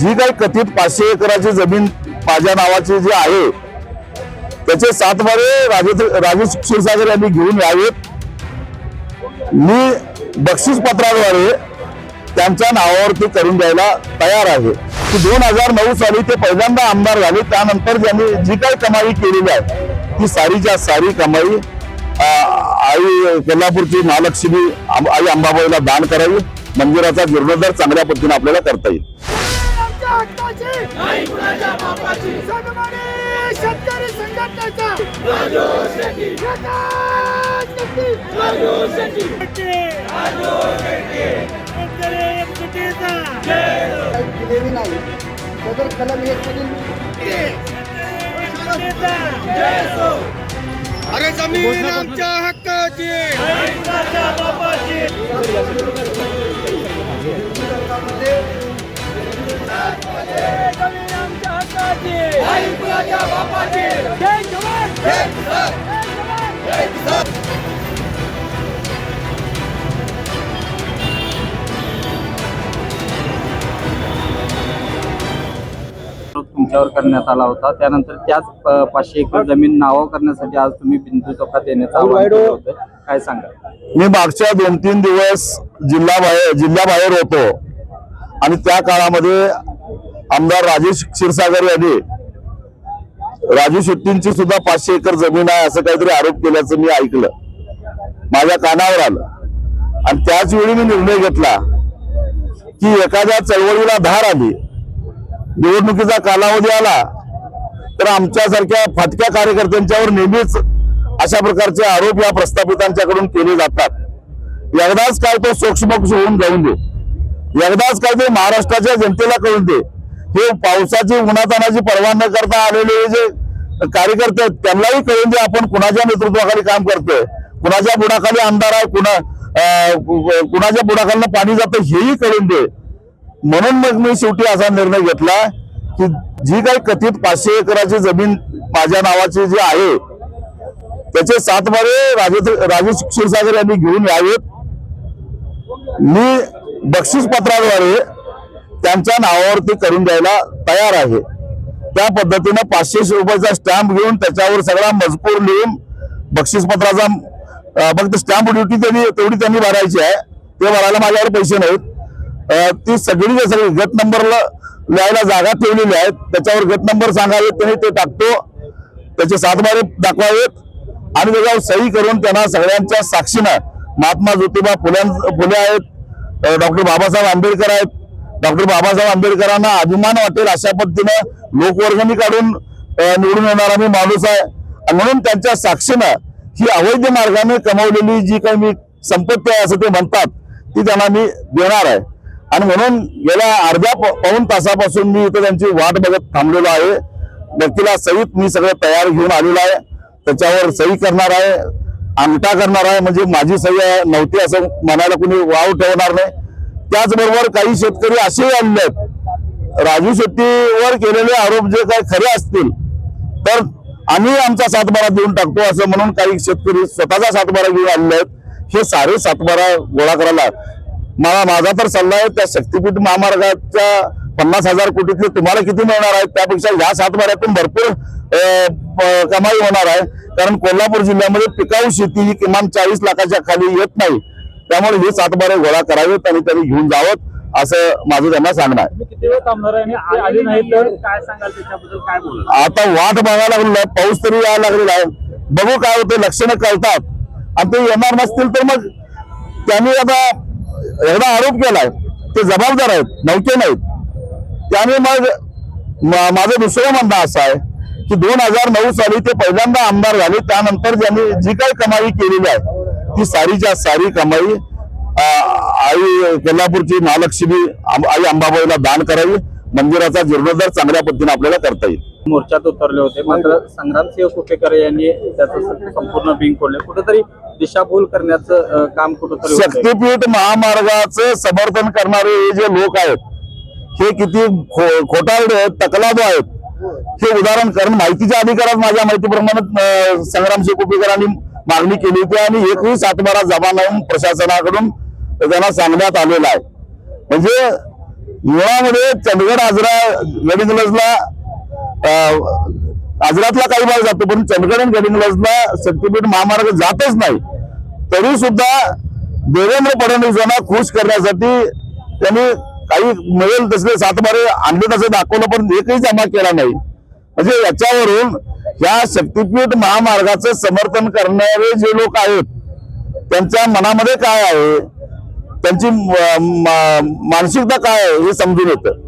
जी काही कथित पाचशे एकराची जमीन माझ्या नावाची जी आहे त्याचे सातवारे राजेंद्र राजू राजेश क्षीरसागर यांनी घेऊन यावेत. मी बक्षीस पत्राद्वारे त्यांच्या नावावरती करून द्यायला तयार आहे. की दोन हजार नऊ साली ते पहिल्यांदा आमदार झाले त्यानंतर ज्यांनी जी काही कमाई केलेली आहे ती सारीच्या सारी कमाई आई कोल्हापूरची महालक्ष्मी आई अंबाबाईला दान करावी मंदिराचा जीर्णोद्धार चांगल्या पद्धतीने आपल्याला करता येईल. आमच्या हक्काची नाही कुणाच्या बापाची सन्मानी शेतकरी संघटनेचा. राजू शेट्टी. राजू शेट्टी. शेतकरी एकजुटीचा. दिलेली नाही. सदर कलम एक अरे जमीन आमच्या हक्काची. कुणाच्या बापाची तुमच्यावर करण्यात आला होता. त्यानंतर त्याच पाचशे एकर जमीन नावा करण्यासाठी आज तुम्ही बिंदू चौकात येण्याचं आवाहन केलं होतं. काय सांगा मी मागच्या दोन तीन दिवस जिल्हा बाहेर जिल्ह्याबाहेर होतो. आणि त्या काळामध्ये आमदार राजेश क्षीरसागर यांनी राजू शेट्टींची सुद्धा पाचशे एकर जमीन आहे असं काहीतरी आरोप केल्याचं मी ऐकलं. माझ्या कानावर आलं. आणि त्याच वेळी मी निर्णय घेतला की एखाद्या चळवळीला धार आली निवडणुकीचा कालावधी आला तर आमच्यासारख्या फाटक्या कार्यकर्त्यांच्यावर नेहमीच अशा प्रकारचे आरोप या प्रस्थापितांच्याकडून केले जातात. एकदाच काय तो सूक्ष्मक्ष होऊन जाऊन दे. एकदाच काय ते महाराष्ट्राच्या जनतेला कळून दे. हे पावसाची उन्हातानाची पर्वा न करता आलेले जे कार्यकर्ते आहेत त्यांनाही कळून दे आपण कुणाच्या नेतृत्वाखाली काम करतोय. कुणाच्या बुडाखाली आमदार आहे कुणा अं, कुणाच्या बुडाखाली पाणी जातं हेही कळून दे. म्हणून मग मी शेवटी असा निर्णय घेतला की जी काही कथित पाचशे एकराची जमीन माझ्या नावाची जी आहे त्याचे सात बारे राजे राजेश क्षीरसागर यांनी घेऊन यावेत. मी बक्षीस पत्राद्वारे त्यांच्या नावावरती करून द्यायला तयार आहे. त्या पद्धतीनं पाचशेशे रुपयाचा स्टॅम्प घेऊन त्याच्यावर सगळा मजकूर लिहून बक्षीस पत्राचा फक्त स्टॅम्प ड्युटी त्यांनी तेवढी त्यांनी भरायची आहे. ते भरायला माझ्यावर पैसे नाहीत. ती सगळी जे सगळी गट नंबरला लिहायला जागा ठेवलेली आहेत. त्याच्यावर गट नंबर सांगावेत त्यांनी ते टाकतो. त्याचे सातबारे दाखवावेत. आणि त्याच्यावर सही करून त्यांना सगळ्यांच्या साक्षीनं महात्मा ज्योतिबा फुल्या फुले आहेत. डॉक्टर बाबासाहेब आंबेडकर आहेत. डॉक्टर बाबासाहेब आंबेडकरांना अभिमान वाटेल अशा पद्धतीनं लोकवर्गणी काढून निवडून येणारा मी माणूस आहे. म्हणून त्यांच्या साक्षीनं ही अवैध मार्गाने कमावलेली जी काही मी संपत्ती आहे असं ते म्हणतात ती त्यांना मी देणार आहे. आणि म्हणून गेल्या अर्ध्या प- पाऊण तासापासून मी इथं त्यांची वाट बघत थांबलेलो आहे. व्यक्तीला सहित मी सगळं तयार घेऊन आलेलो आहे. त्याच्यावर सही करणार आहे. अंगठा करणार आहे म्हणजे माझी सही नव्हती असं म्हणायला कुणी वाव ठेवणार नाही. त्याचबरोबर काही शेतकरी असेही आणले आहेत. राजू शेट्टीवर केलेले आरोप जे काही खरे असतील तर आम्ही आमचा सातबारा देऊन टाकतो असं म्हणून काही शेतकरी स्वतःचा सातबारा घेऊन आणले आहेत. हे सारे सातबारा गोळा करायला मला माझा तर सल्ला आहे त्या शक्तीपीठ महामार्गाच्या पन्नास हजार कोटीतले तुम्हाला किती मिळणार आहेत त्यापेक्षा ह्या सातबाऱ्यातून भरपूर कमाई होणार आहे. कारण कोल्हापूर जिल्ह्यामध्ये पिकाऊ शेती ही किमान चाळीस लाखाच्या खाली येत नाही. त्यामुळे हे सातबारे गोळा करावेत आणि त्यांनी घेऊन जावं असं माझं त्यांना सांगणं आहे. आता वाट बघायला लागलेलो आहे पाऊस तरी यायला लागलेला आहे. बघू काय होते लक्षणं कळतात. आणि ते येणार नसतील तर मग त्यांनी आता एवढा आरोप केलाय ते जबाबदार आहेत नौके नाहीत. त्याने मग माझं दुसरं म्हणणं असं आहे की दोन हजार नऊ साली ते पहिल्यांदा आमदार झाले. त्यानंतर त्यांनी जी काही कमाई केलेली आहे ती सारीच्या सारी कमाई आई कोल्हापूरची महालक्ष्मी आई अंबाबाईला दान करावी. मंदिराचा जीर्णोद्धार चांगल्या पद्धतीने आपल्याला करता येईल. मोर्चात उतरले होते. मात्र संग्रामसिंह कुपेकर यांनी त्याचं संपूर्ण बिंग फोडले. कुठेतरी दिशाभूल करण्याचं काम कुठेतरी. शक्तीपीठ महामार्गाचं समर्थन करणारे हे जे लोक आहेत हे किती खो- खोटारडे आहेत तकलादो आहेत. हे उदाहरण कारण माहितीच्या अधिकारात माझ्या माहितीप्रमाणे संग्राम संग्रामसिंह कुपेकरांनी मागणी केली होती आणि एकही सातबारा जमा लावून प्रशासनाकडून त्यांना सांगण्यात आलेला आहे. म्हणजे मुळामध्ये चंदगड आजरा गडिंगलजला आजरातला काही भाग जातो पण चंदगड आणि गडिंगलजला शक्तीपीठ महामार्ग जातच नाही. तरी सुद्धा देवेंद्र फडणवीसांना खुश करण्यासाठी त्यांनी काही मिळेल तसले सातबारे आणले तसे दाखवलं पण एकही जमा केला नाही. म्हणजे याच्यावरून या शक्तीपीठ महामार्गाचं समर्थन करणारे जे लोक आहेत त्यांच्या मनामध्ये काय आहे? त्यांची मानसिकता काय आहे हे समजून येतं.